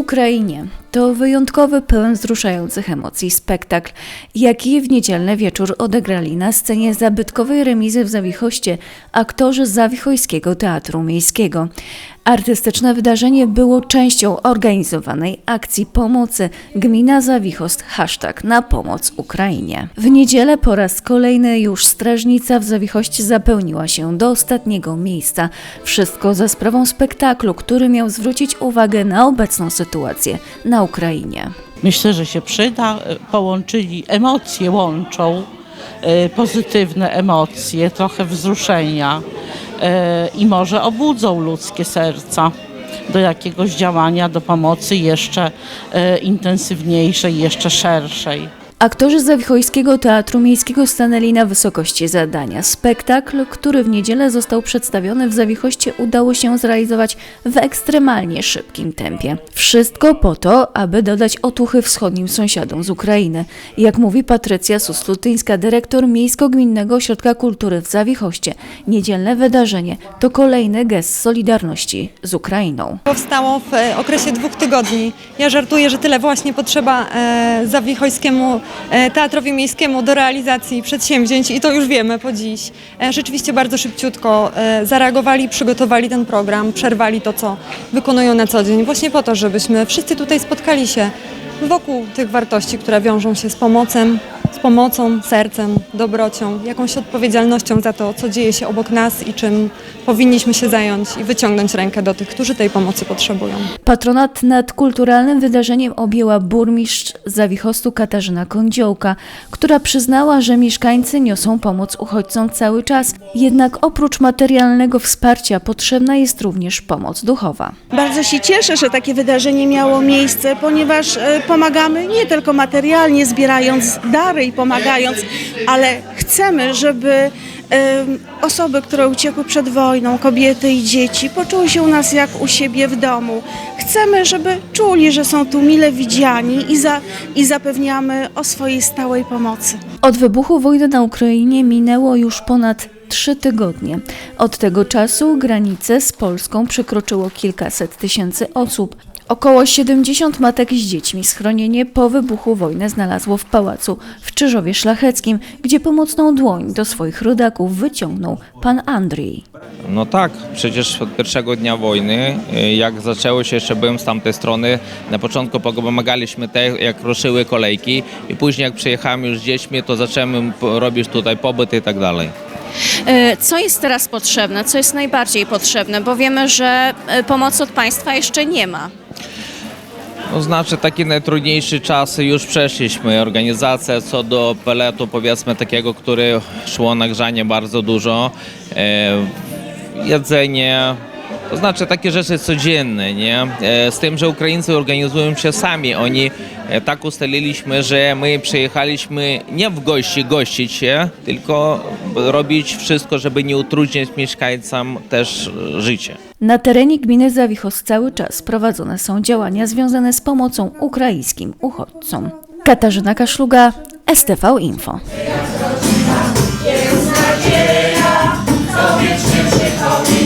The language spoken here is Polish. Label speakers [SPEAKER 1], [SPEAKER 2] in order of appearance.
[SPEAKER 1] Ukrainie to wyjątkowy, pełen wzruszających emocji spektakl, jaki w niedzielny wieczór odegrali na scenie zabytkowej remizy w Zawichoście aktorzy Zawichojskiego Teatru Miejskiego. Artystyczne wydarzenie było częścią organizowanej akcji pomocy Gmina Zawichost hashtag na pomoc Ukrainie. W niedzielę po raz kolejny już strażnica w Zawichoście zapełniła się do ostatniego miejsca. Wszystko za sprawą spektaklu, który miał zwrócić uwagę na obecną sytuację na Ukrainie.
[SPEAKER 2] Myślę, że się przyda. Połączyli emocje, łączą e, pozytywne emocje, trochę wzruszenia i może obudzą ludzkie serca do jakiegoś działania, do pomocy jeszcze e, intensywniejszej, jeszcze szerszej.
[SPEAKER 1] Aktorzy Zawichojskiego Teatru Miejskiego stanęli na wysokości zadania. Spektakl, który w niedzielę został przedstawiony w Zawichoście, udało się zrealizować w ekstremalnie szybkim tempie. Wszystko po to, aby dodać otuchy wschodnim sąsiadom z Ukrainy. Jak mówi Patrycja Suslutyńska, dyrektor Miejsko-Gminnego Ośrodka Kultury w Zawichoście, niedzielne wydarzenie to kolejny gest solidarności z Ukrainą.
[SPEAKER 3] Powstało w e, okresie dwóch tygodni. Ja żartuję, że tyle właśnie potrzeba e, Zawichojskiemu Teatrowi Miejskiemu do realizacji przedsięwzięć i to już wiemy po dziś. E, rzeczywiście bardzo szybciutko e, zareagowali, przygotowali ten program, przerwali to, co wykonują na co dzień, właśnie po to, żebyśmy wszyscy tutaj spotkali się wokół tych wartości, które wiążą się z pomocą, pomocą, sercem, dobrocią, jakąś odpowiedzialnością za to, co dzieje się obok nas i czym powinniśmy się zająć i wyciągnąć rękę do tych, którzy tej pomocy potrzebują.
[SPEAKER 1] Patronat nad kulturalnym wydarzeniem objęła burmistrz Zawichostu Katarzyna Kądziołka, która przyznała, że mieszkańcy niosą pomoc uchodźcom cały czas, jednak oprócz materialnego wsparcia potrzebna jest również pomoc duchowa.
[SPEAKER 4] Bardzo się cieszę, że takie wydarzenie miało miejsce, ponieważ e, pomagamy nie tylko materialnie, zbierając dary i pomagając, ale chcemy, żeby osoby, które uciekły przed wojną, kobiety i dzieci, poczuły się u nas jak u siebie w domu. Chcemy, żeby czuli, że są tu mile widziani i, za, i zapewniamy o swojej stałej pomocy.
[SPEAKER 1] Od wybuchu wojny na Ukrainie minęło już ponad trzy tygodnie. Od tego czasu granice z Polską przekroczyło kilkaset tysięcy osób. Około 70 matek z dziećmi schronienie po wybuchu wojny znalazło w pałacu w Czyżowie Szlacheckim, gdzie pomocną dłoń do swoich rodaków wyciągnął pan Andrzej.
[SPEAKER 5] No tak, przecież od pierwszego dnia wojny, y, jak zaczęło się, jeszcze byłem z tamtej strony, na początku pomagaliśmy te, jak ruszyły kolejki i później jak przyjechałem już z dziećmi, to zacząłem robić tutaj pobyt i tak dalej.
[SPEAKER 6] E, Co jest teraz potrzebne? Co jest najbardziej potrzebne? Bo wiemy, że e, pomocy od państwa jeszcze nie ma.
[SPEAKER 5] No znaczy takie najtrudniejsze czasy już przeszliśmy. Organizacja co do peletu powiedzmy takiego, który szło na grzanie bardzo dużo. E, jedzenie, to znaczy takie rzeczy codzienne, nie? E, z tym, że Ukraińcy organizują się sami. Oni e, tak ustaliliśmy, że my przyjechaliśmy nie w gości gościć się, tylko robić wszystko, żeby nie utrudniać mieszkańcom też życie.
[SPEAKER 1] Na terenie gminy Zawichos cały czas prowadzone są działania związane z pomocą ukraińskim uchodźcom. Katarzyna Kaszluga, STV Info.
[SPEAKER 7] Jest nadzieja, co wiecznie